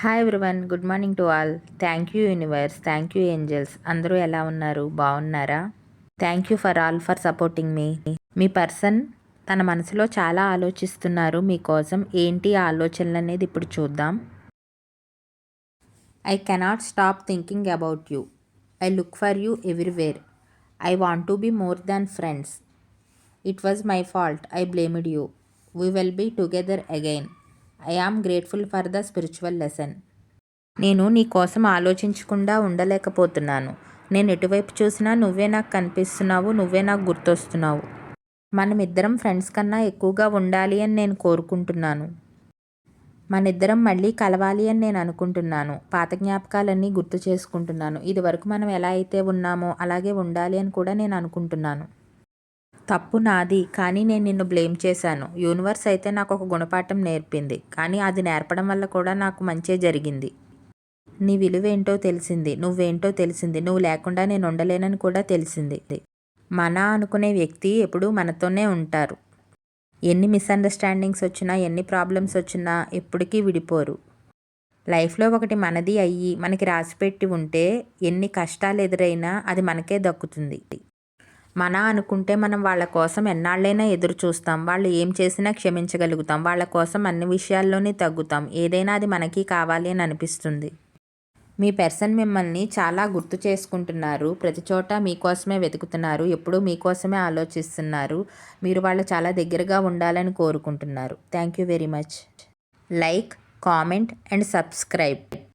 Hi everyone good morning to all thank you universe thank you angels అందరూ ఎలా ఉన్నారు? బాగున్నారా? Thank you for all for supporting మీ మీ person తన మనసులో చాలా ఆలోచిస్తున్నారు. మీకోసం ఏంటి ఆలోచనలు అనేది ఇప్పుడు చూద్దాం. I cannot stop thinking about you I look for you everywhere I want to be more than friends it was my fault I blamed you we will be together again I am grateful for the spiritual lesson నేను నీ కోసం ఆలోచించకుండా ఉండలేకపోతున్నాను. నేను ఎటువైపు చూసినా నువ్వే నాకు కనిపిస్తున్నావు నువ్వే నాకు గుర్తొస్తున్నావు. మనమిద్దరం ఫ్రెండ్స్ కన్నా ఎక్కువగా ఉండాలి అని నేను కోరుకుంటున్నాను. మన ఇద్దరం మళ్ళీ కలవాలి అని నేను అనుకుంటున్నాను. పాత జ్ఞాపకాలన్నీ గుర్తు చేసుకుంటున్నాను. ఇదివరకు మనం ఎలా అయితే ఉన్నామో అలాగే ఉండాలి అని కూడా నేను అనుకుంటున్నాను. తప్పు నాది కానీ నేను నిన్ను బ్లేమ్ చేశాను. యూనివర్స్ అయితే నాకు ఒక గుణపాఠం నేర్పింది కానీ అది నేర్పడం వల్ల కూడా నాకు మంచే జరిగింది. నీ విలువేంటో తెలిసింది నువ్వేంటో తెలిసింది నువ్వు లేకుండా నేను ఉండలేనని కూడా తెలిసింది. మన అనుకునే వ్యక్తి ఎప్పుడూ మనతోనే ఉంటారు. ఎన్ని మిస్అండర్స్టాండింగ్స్ వచ్చినా ఎన్ని ప్రాబ్లమ్స్ వచ్చినా ఎప్పటికీ విడిపోరు. లైఫ్లో ఒకటి మనది అయ్యి మనకి రాసిపెట్టి ఉంటే ఎన్ని కష్టాలు ఎదురైనా అది మనకే దక్కుతుంది. మన అనుకుంటే మనం వాళ్ళ కోసం ఎన్నాళ్ళైనా ఎదురు చూస్తాం. వాళ్ళు ఏం చేసినా క్షమించగలుగుతాం. వాళ్ళ కోసం అన్ని విషయాల్లోనే తగ్గుతాం. ఏదైనా అది మనకి కావాలి అని అనిపిస్తుంది. మీ పెర్సన్ మిమ్మల్ని చాలా గుర్తు చేసుకుంటున్నారు. ప్రతి చోట మీకోసమే వెతుకుతున్నారు. ఎప్పుడూ మీకోసమే ఆలోచిస్తున్నారు. మీరు వాళ్ళు చాలా దగ్గరగా ఉండాలని కోరుకుంటున్నారు. Thank you very much. Like comment and subscribe.